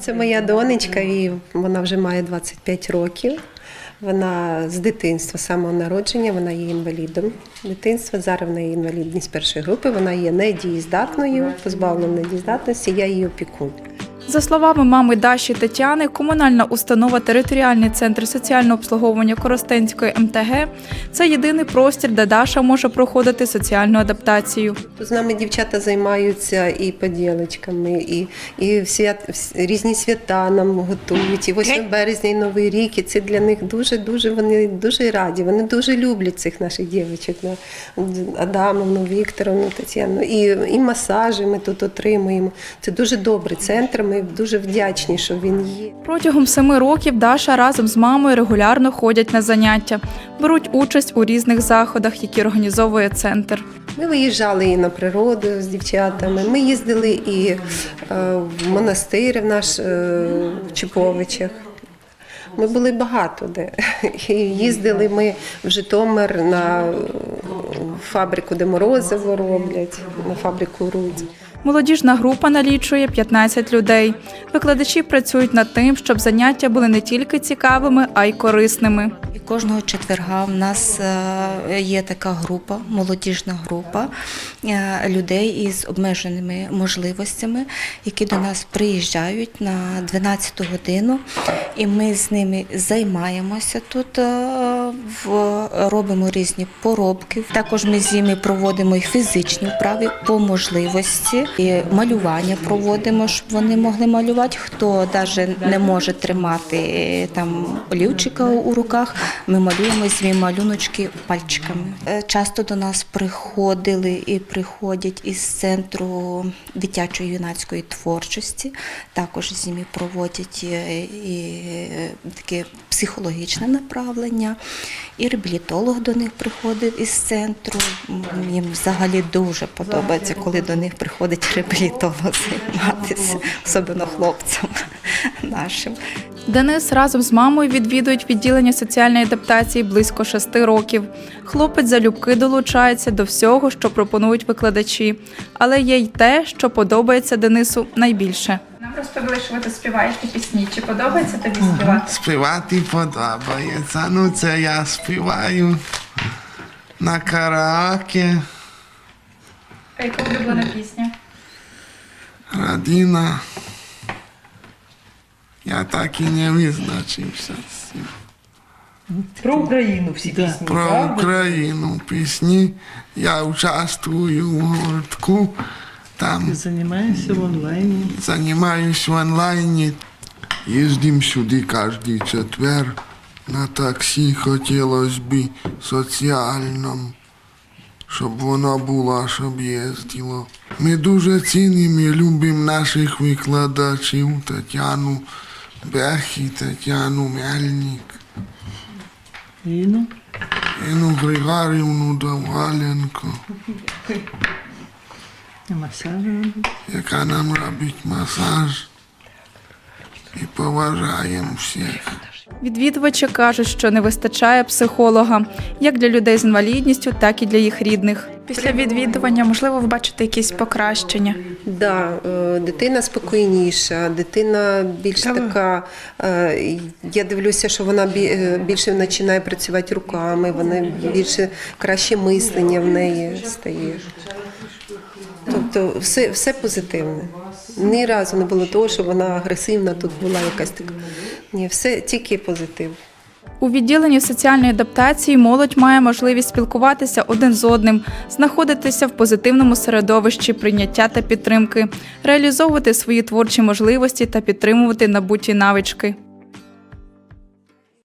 Це моя донечка, і вона вже має 25 років. Вона з дитинства, самого народження, вона є інвалідом дитинства. Зараз в неї інвалідність першої групи. Вона є недієздатною, позбавлена недієздатності, Я її опікун. За словами мами Даші Тетяни, комунальна установа Територіальний центр соціального обслуговування Коростенської МТГ це єдиний простір, де Даша може проходити соціальну адаптацію. З нами дівчата займаються і поділочками, і, і свят, різні свята нам готують. І 8 березня, і Новий рік. І це для них дуже, дуже вони дуже раді. Вони дуже люблять цих наших дівчат. Адамовну, Вікторовну, Тетяну. І, і масажі ми тут отримуємо. Це дуже добрий центр. Ми дуже вдячні, що він є. Протягом семи років Даша разом з мамою регулярно ходять на заняття, беруть участь у різних заходах, які організовує центр. Ми виїжджали і на природу з дівчатами. Ми їздили і е, в монастир в наш е, в Чіповичах. Ми були багато де. І їздили ми в Житомир на фабрику, де морозиво роблять, на фабрику Рудь. Молодіжна група налічує 15 людей. Викладачі працюють над тим, щоб заняття були не тільки цікавими, а й корисними. Кожного четверга в нас е, є така група, молодіжна група е, людей із обмеженими можливостями, які до нас приїжджають на 12 годину, і ми з ними займаємося тут, е, робимо різні поробки. Також ми з ними проводимо і фізичні вправи по можливості, і малювання проводимо, щоб вони могли малювати. Хто навіть не може тримати е, там олівчика у руках, ми малюємо свої малюночки пальчиками. Е, Часто до нас приходили і приходять із центру дитячої юнацької творчості. Також з ними проводять е, і таке психологічне направлення. І реабілітолог до них приходив із центру. Їм взагалі дуже подобається, коли до них приходить реабілітолог займатися, особливо хлопцям нашим. Денис разом з мамою відвідують відділення соціальної адаптації близько шести років. Хлопець залюбки долучається до всього, що пропонують викладачі, але є й те, що подобається Денису найбільше. Розповіли, що ви тут співаєте пісні. Чи подобається тобі співати? Співати подобається. Ну це я співаю на караоке. А яка улюблена пісня? Родина. Я так і не визначився. з цим. Про Україну всі пісні. Про правда? Україну пісні. Я участвую в гуртку. Там Займаєшся в онлайні. займаюсь в онлайні. Їздим сюди кожен четвер. На таксі хотілося б соціальному, щоб воно було, щоб їздило. Ми дуже цінимо і любимо наших викладачів Тетяну Бех і Тетяну Мельник, Іну. Інну Григорівну Довгаленко, Масаж. яка нам робить масаж. І поважаємо всіх. Відвідувачі кажуть, що не вистачає психолога як для людей з інвалідністю, так і для їх рідних. Після відвідування, можливо, ви бачите якісь покращення. Да, е, дитина спокійніша, дитина більш така. е, Я дивлюся, що вона е, більше починає працювати руками, вона більше краще мислення в неї стає. Тобто все, все позитивне. Ні разу не було того, що вона агресивна тут була якась така. Ні, все тільки позитив. У відділенні соціальної адаптації молодь має можливість спілкуватися один з одним, знаходитися в позитивному середовищі прийняття та підтримки, реалізовувати свої творчі можливості та підтримувати набуті навички.